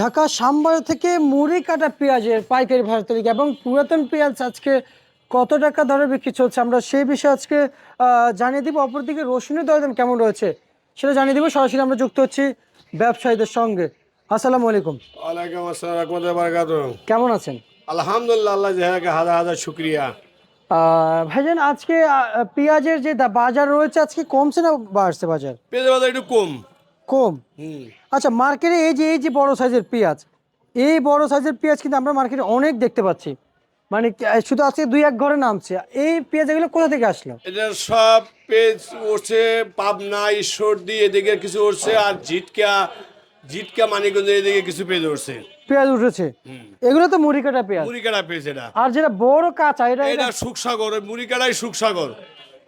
ঢাকা সাম্বার থেকে মুড়ি কাটা পেঁয়াজের পাইকারি ভাড়া তালিকা এবং পুরাতন পেঁয়াজ আজকে কত টাকা দরে বিক্রি চলছে আমরা সেই বিষয়ে আজকে জানিয়ে দিব। অপরদিকে রসুনের দরদাম কেমন রয়েছে সেটা জানিয়ে দিব। সরাসরি আমরা যুক্ত হচ্ছি ব্যবসায়ীদের সঙ্গে। আসসালামু আলাইকুম। ওয়ালাইকুম আসসালাম রহমতুল্লাহ কেমন আছেন? আলহামদুলিল্লাহ আল্লাহ জাহাকে হাজার হাজার শুক্রিয়া। ভাইজান আজকে পেঁয়াজের যে বাজার রয়েছে আজকে কমছে না বাড়ছে বাজার? পেঁয়াজের বাজার একটু কম। কম? আচ্ছা মার্কেটে এই যে এই যে বড় সাইজের পেঁয়াজ এই বড় সাইজের পেঁয়াজ কিন্তু আমরা মার্কেটে অনেক দেখতে পাচ্ছি। মানে কি- শুধু আজকে দুই এক ঘরে নামছে। এই পেঁয়াজ এগুলো কোথা থেকে আসলো? এটা সব পেজ উঠছে পাবনা ঈশ্বরদী এদিকে কিছু উঠছে আর জিটকা জিটকা মানিকগঞ্জ এদিকে কিছু পেজ উঠছে। পেঁয়াজ উঠেছে? এগুলো তো মুড়ি কাটা পেঁয়াজ। মুড়ি কাটা পেজ এটা। আর যেটা বড় কাঁচা এটা এটা সুখসাগর ওই মুড়ি কাটাই সুখসাগর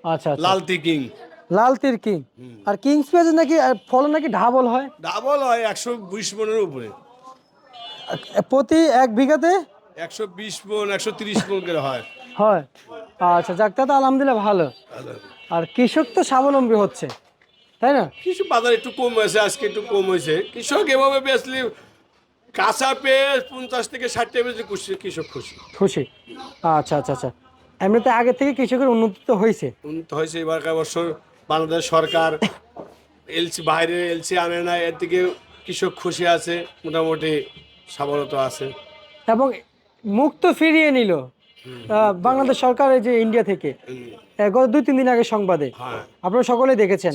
আচ্ছা আচ্ছা। লাল কিং। লাল তীর কিং আর কিংস পেঁয়াজ নাকি ফলন নাকি ঢাবল হয়? ডাবল হয় একশো বিশ মনের উপরে। প্রতি এক বিঘাতে? একশো বিশ মন একশো তিরিশ মন করে হয়। হয়। আচ্ছা যাক তা আলহামদুলিল্লাহ ভালো। আর কৃষক তো স্বাবলম্বী হচ্ছে তাই না? কিছু বাজার একটু কম হয়েছে আজকে একটু কম হয়েছে। কৃষক এভাবে বেচলে কাঁচা পেঁয়াজ পঞ্চাশ থেকে ষাট টাকা বেচলে খুশি কৃষক খুশি। খুশি। আচ্ছা আচ্ছা আচ্ছা। এমনিতে আগে থেকে কৃষকের উন্নতি তো হয়েছে। উন্নত হয়েছে এবার বছর বাংলাদেশ সরকার এলসি বাইরে এলসি আনে না এর থেকে কৃষক খুশি আছে মোটামুটি সাবলতা আছে। এবং মুক্ত ফিরিয়ে নিল বাংলাদেশ সরকার এই যে ইন্ডিয়া থেকে। গত দুই তিন দিন আগে সংবাদে। হ্যাঁ। আপনারা সকলেই দেখেছেন।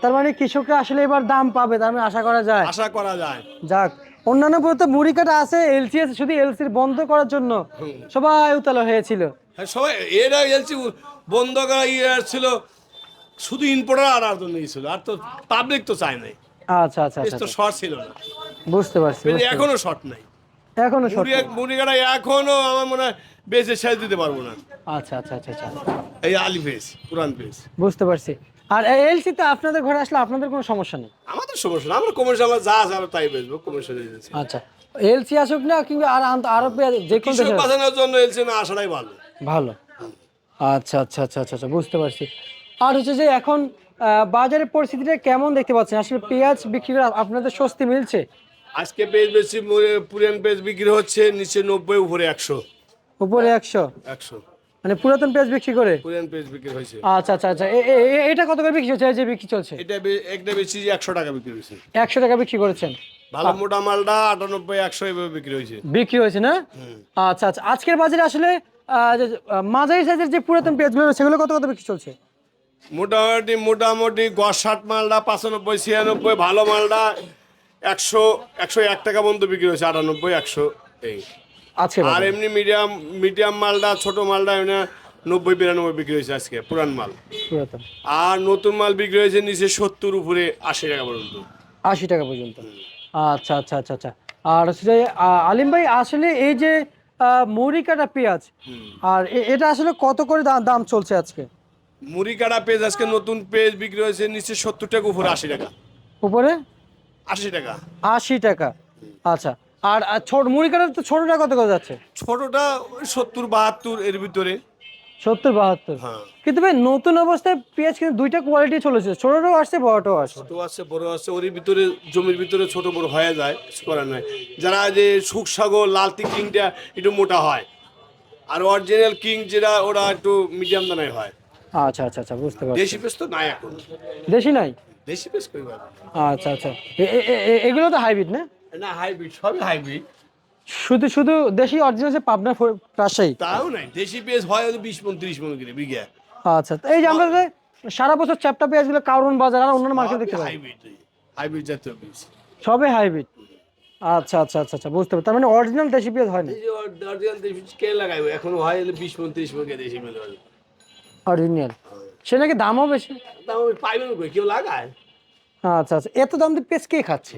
তার মানে কৃষকরা আসলে এবার দাম পাবে তার মানে আশা করা যায়। আশা করা যায়। যাক অন্যান্য বলতে মুড়ি কাটা আছে এলসি আছে শুধু এলসির বন্ধ করার জন্য সবাই উতলা হয়েছিল। হ্যাঁ সবাই এরা এলসি বন্ধ করা ইয়ে ছিল শুধু ইনপোর্টার আনার জন্য ছিল আর তো পাবলিক তো চায় নাই। আচ্ছা আচ্ছা আচ্ছা তো শর্ট ছিল না। বুঝতে পারছি এখনও শর্ট নাই। এখনও মুড়ি মুড়িগাড়া এখনও আমার মনে হয় বেশি শেষ দিতে পারব না। আচ্ছা আচ্ছা আচ্ছা আচ্ছা। এই আলি পেস পুরান পেস বুঝতে পারছি। আর এলসি তো আপনাদের ঘরে আসলে আপনাদের কোনো সমস্যা নেই? আমাদের সমস্যা না আমরা কমার্শিয়াল যা আছে আমরা তাই বেচবো কমার্শিয়াল আচ্ছা। এলসি আসুক না কিংবা আর আন্ত- আরও পেঁয়াজ- যে কোনো দেশের- জন্য এলসি না আসাটাই ভালো। ভালো। আচ্ছা আচ্ছা আচ্ছা আচ্ছা আচ্ছা বুঝতে পারছি। আর হচ্ছে যে এখন বাজারের পরিস্থিতিটা কেমন দেখতে পাচ্ছেন? আসলে পেঁয়াজ বিক্রি করে আপনাদের স্বস্তি মিলছে? আজকে পেজ বেশি পুরান পেঁয়াজ বিক্রি হচ্ছে নিচে নব্বই উপরে একশো। উপরে একশো? একশো। মানে পুরাতন পেঁয়াজ বিক্রি করে? পুরান পেজ বিক্রি হয়েছে। আচ্ছা আচ্ছা আচ্ছা। এটা কত করে বিক্রি হচ্ছে? এই যে বিক্রি চলছে। এটা একটা বেশি একশো টাকা বিক্রি হয়েছে। একশো টাকা বিক্রি করেছেন। ভালো মোটা মালটা আটানব্বই একশো এভাবে বিক্রি হয়েছে। বিক্রি হয়েছে না? আচ্ছা আচ্ছা। আজকের বাজারে আসলে যে, মাঝারি সাইজের যে পুরাতন পেঁয়াজগুলো সেগুলো কত কত বিক্রি চলছে? মোটামুটি মোটামুটি গড় ষাট মালটা পাঁচানব্বই ছিয়ানব্বই ভালো মালটা একশো একশো এক টাকা পর্যন্ত বিক্রি হয়েছে আটানব্বই একশো এই। আজকে আর এমনি মিডিয়াম মিডিয়াম মালটা ছোট মালটা এমনি নব্বই বিরানব্বই বিক্রি হয়েছে আজকে পুরান মাল। আর নতুন মাল বিক্রি হয়েছে নিচে সত্তর উপরে আশি টাকা পর্যন্ত। আশি টাকা পর্যন্ত। আচ্ছা আচ্ছা আচ্ছা আচ্ছা। আর হচ্ছে আলিম ভাই আসলে এই যে আহ, মুড়ি কাটা পেঁয়াজ আর এটা আসলে কত করে দাম চলছে আজকে? মুড়ি কাটা পেজ আজকে নতুন পেজ বিক্রি হয়েছে নিচে সত্তর টাকা উপরে আশি টাকা। উপরে? আশি টাকা। আশি টাকা। আচ্ছা আর ছোট মুড়ি কাটার তো ছোটটা কত করে যাচ্ছে? ছোটটা সত্তর বাহাত্তর এর ভিতরে। সত্তর বাহাত্তর। হ্যাঁ। কিন্তু ভাই নতুন অবস্থায় পেঁয়াজ কিন্তু দুইটা কোয়ালিটি চলেছে। ছোটটাও আসছে বড়টাও আসছে। ছোট আসছে বড় আছে ওর ভিতরে জমির ভিতরে ছোট বড় হয়ে যায় করার নাই। যারা যে সুখসাগর লালতি কিংটা একটু মোটা হয়। আর অরিজিনাল কিং যেটা ওরা একটু মিডিয়াম দানায় হয়। আচ্ছা আচ্ছা আচ্ছা বুঝতে পারছি। দেশি পেস তো নাই এখন। দেশি নাই? দেশি পেস কই আচ্ছা আচ্ছা। এগুলো তো হাইব্রিড না? না হাইব্রিড সবই হাইব্রিড। শুধু শুধু দেশি অরিজিনাল আছে পাবনা রাজশাহী? তাও নাই। দেশি পেস হয় বিশ মন ত্রিশ মন কিনে বিঘা। আচ্ছা এই যে আমরা সারা বছর চ্যাপটা পেঁয়াজগুলো কারণ বাজার আর অন্যান্য মার্কেট দেখতে পাই। হাইব্রিড হাইব্রিড জাতীয় বীজ সবে হাইব্রিড। আচ্ছা আচ্ছা আচ্ছা আচ্ছা বুঝতে পারি তার মানে অরিজিনাল দেশি পেঁয়াজ হয় না? অরিজিনাল দেশি কে লাগাইবে? এখন হয় বিশ মন ত্রিশ মন দেশি হয়। অরিজিনাল। সে নাকি দামও বেশি। দাম পাইবেন কই কেউ লাগায়? আচ্ছা আচ্ছা এত দাম দিয়ে পেঁয়াজ কে খাচ্ছে?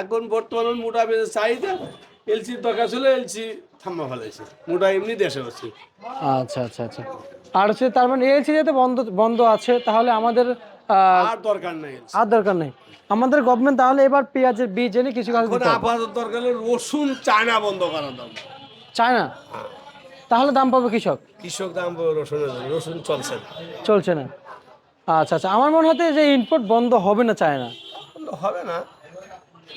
এখন বর্তমানে মোটা পেঁয়াজের চাহিদা এলসির দরকার ছিল এলসি থাম্মা ফেলাইছে মোটা এমনি দেশে হচ্ছে। আচ্ছা আচ্ছা আচ্ছা আর হচ্ছে তার মানে এলসি যেহেতু বন্ধ বন্ধ আছে তাহলে আমাদের আর দরকার নাই আর দরকার নেই। আমাদের গভর্নমেন্ট তাহলে এবার পেঁয়াজের বীজ এনে কিছু কাজ। আপাতত দরকার হলো রসুন চায়না বন্ধ করার দাম। চায় না তাহলে দাম পাবে কৃষক? কৃষক দাম পাবে রসুনের রসুন চলছে। চলছে না। আচ্ছা আচ্ছা আমার মনে হতে যে ইনপুট বন্ধ হবে না চায়না। হবে না।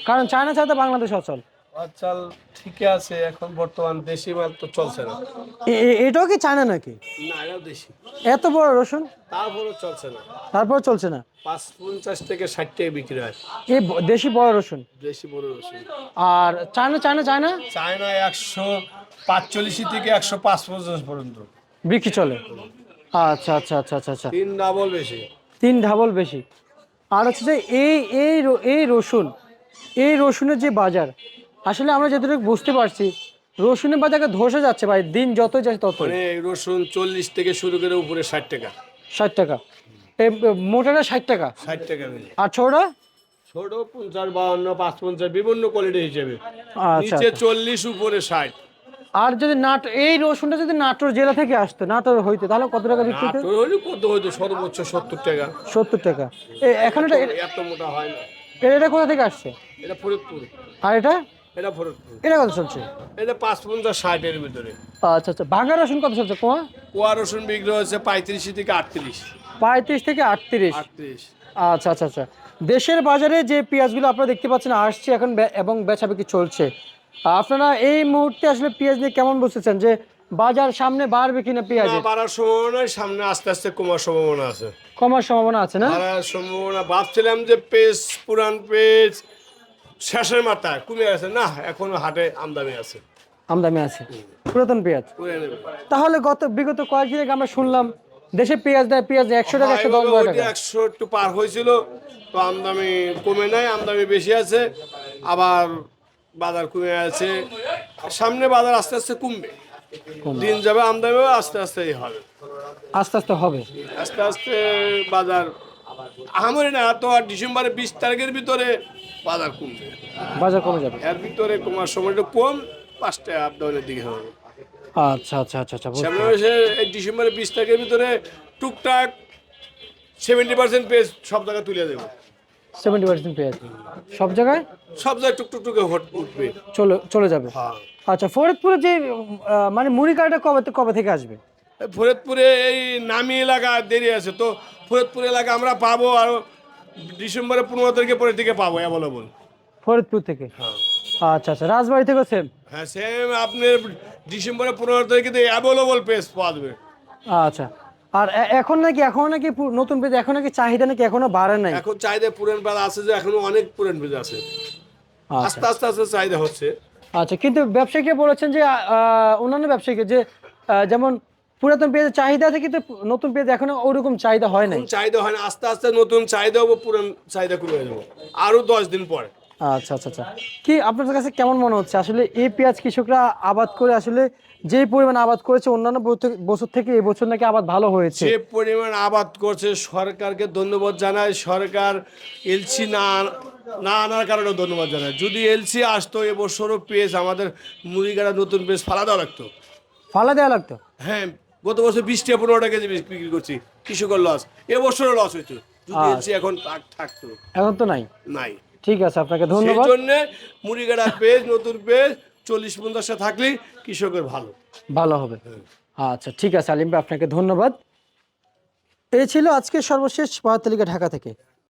কারণ চায়না ছাড়া তো বাংলাদেশ অচল। চাল ঠিকই আছে এখন বর্তমান দেশি মাল তো চলছে না। এ- এ- এটাও কি চায়না নাকি? না এটাও দেশি। এত বড় রসুন? তারপরেও চলছে না। তারপর চলছে না? পাঁচ পঞ্চাশ থেকে ষাট টাকা বিক্রি হয়। এই ব- দেশি বড় রসুন? দেশি বড় রসুন। আর চায়না চায়না চায়না? চায়না একশো পাঁচচল্লিশ থেকে একশো পাঁচ পঞ্চাশ পর্যন্ত। বিক্রি চলে? আচ্ছা আচ্ছা আচ্ছা আচ্ছা আচ্ছা। তিন ডাবল বেশি। তিন ঢাবল বেশি। আর হচ্ছে যে এই এই র- এই রসুন এই রসুনের যে বাজার আসলে আমরা যতটুকু বুঝতে পারছি রসুনের বাজারকে ধসে যাচ্ছে ভাই দিন যত যাচ্ছে তত মানে রসুন চল্লিশ থেকে শুরু করে উপরে ষাট টাকা। ষাট টাকা। এই মোটাটা ষাট টাকা। ষাট টাকা আর ছোটা ছোট পঞ্চাশ বাউন্ন পাঁচ পঞ্চাশ বিভিন্ন কোয়ালিটি হিসেবে। আচ্ছা নিচে চল্লিশ উপরে ষাট। আর যদি নাট এই রসুনটা যদি নাটোর জেলা থেকে আসতো নাটোর হইতো তাহলে কত টাকা বিক্রি হতো? নাটোর হলে কত হয়তো সর্বোচ্চ সত্তর টাকা। সত্তর টাকা। এখন এটা এত মোটা হয় না। এটা কোথা থেকে আসছে? এটা ফরিদপুর। আর এটা? এটা ফরিদপুর এটা কত চলছে? এটা পাঁচ পঞ্চাশ ষাটের ভিতরে। আচ্ছা আচ্ছা। ভাঙা রসুন কত চলছে? কোয়া? কোয়া রসুন বিক্রি হচ্ছে পঁয়ত্রিশ থেকে আটত্রিশ। পঁয়ত্রিশ থেকে আটত্রিশ। আটত্রিশ। আচ্ছা আচ্ছা আচ্ছা। দেশের বাজারে যে পেঁয়াজগুলো আপনারা দেখতে পাচ্ছেন আসছে এখন এবং বেচা বিক্রি চলছে। আপনারা এই মুহূর্তে আসলে পেঁয়াজ নিয়ে কেমন বুঝতেছেন? যে বাজার সামনে বাড়বে কিনা পেঁয়াজ বাড়ার সম্ভাবনা সামনে আস্তে আস্তে কমার সম্ভাবনা আছে। কমার সম্ভাবনা আছে না? সম্ভাবনা। ভাবছিলাম যে পেজ পুরান পেজ শেষের মাথায় কমে গেছে। না এখনও হাটে আমদানি আছে। আমদানি আছে। পুরাতন পেঁয়াজ। তাহলে গত বিগত কয়েকদিন আগে আমরা শুনলাম দেশে পেঁয়াজ দেয় পেঁয়াজ একশো টাকা একশো দশ টাকা। একশো একটু পার হয়েছিল তো আমদামি কমে নাই আমদামি বেশি আছে। আবার বাজার কমে আছে। সামনে বাজার আস্তে আস্তে কমবে। দিন যাবে আমদামি হবে, আস্তে আস্তে হবে। আস্তে আস্তে হবে। আস্তে আস্তে বাজার আমারই না তো আর ডিসেম্বরের বিশ তারিখের ভিতরে বাজার কমবে। বাজার কমে যাবে। এর ভিতরে কমার সময়টা কম পাঁচটা আপ ডাউনের দিকে হবে। আচ্ছা আচ্ছা আচ্ছা আচ্ছা সামনে মাসে এই ডিসেম্বরের বিশ তারিখের ভিতরে টুকটাক সেভেন্টি পার্সেন্ট পেজ সব জায়গায় তুলে দেবো। সেভেন্টি পার্সেন্ট পেঁয়াজ সব জায়গায়? সব জায়গায় টুকটুক টুকে হট- উঠবে। চলে চলে যাবে। হ্যাঁ। আচ্ছা ফরিদপুরে যে মানে মুড়ি কাটা কবে কবে থেকে আসবে? ফরিদপুরে এই নামি এলাকা দেরি আছে তো ফরিদপুর এলাকা আমরা পাবো আর ডিসেম্বরের পনেরো তারিখে পরের দিকে পাবো অ্যাভেলেবল ফরিদপুর থেকে? হ্যাঁ আচ্ছা আচ্ছা রাজবাড়ি থেকে সেম হ্যাঁ সেম আপনার ডিসেম্বরের পনেরো তারিখে অ্যাভেলেবল পেজ পাওয়া যাবে। আচ্ছা আর এখন নাকি এখন নাকি নতুন পেজ এখন নাকি চাহিদা নাকি এখনও বাড়ে নাই? এখন চাহিদা পুরান পেজ আছে যে এখনও অনেক পুরান পেজ আছে। আচ্ছা। আস্তে আস্তে আস্তে চাহিদা হচ্ছে। আচ্ছা কিন্তু ব্যবসায়ীকে বলেছেন যে অন্যান্য ব্যবসায়ীকে যে যেমন পুরাতন পেজের চাহিদা থেকে তো নতুন পেজ এখনও ওরকম চাহিদা হয় এখন চাহিদা হয় না আস্তে আস্তে নতুন চাহিদা হব পুরান চাহিদা কমে যাব। আরও দশ দিন পরে। আচ্ছা আচ্ছা আচ্ছা। কি আপনাদের কাছে কেমন মনে হচ্ছে? আসলে এই পেঁয়াজ কৃষকরা আবাদ করে আসলে যে পরিমাণ আবাদ করেছে অন্যান্য বছর- থেকে এই বছর নাকি আবাদ ভালো হয়েছে? যে পরিমাণ আবাদ করছে সরকারকে ধন্যবাদ জানায় সরকার এলসি না না আনার কারণে ধন্যবাদ জানায় যদি এলসি আসতো এবছরও পেজ আমাদের মুড়িগাড়া নতুন পেঁয়াজ ফালা দেওয়া লাগতো। ফালা দেওয়া লাগতো? হ্যাঁ গত বছর বিশ টাকা পনেরো টাকা কেজি বিক্রি করছি কৃষকের লস এবছরও লস হয়েছে। যদি এখন থাক- থাকতো। এখন তো নাই? নাই। ঠিক আছে আপনাকে সেই ধন্যবাদ। জন্যে মুড়িগাড়া পেজ নতুন পেজ চল্লিশ পঞ্চাশটা থাকলেই কৃষকের ভালো। ভালো হবে। আচ্ছা ঠিক আছে আলিম আপনাকে ধন্যবাদ। এই ছিল আজকে সর্বশেষ পাহাড়তালিকা ঢাকা থেকে।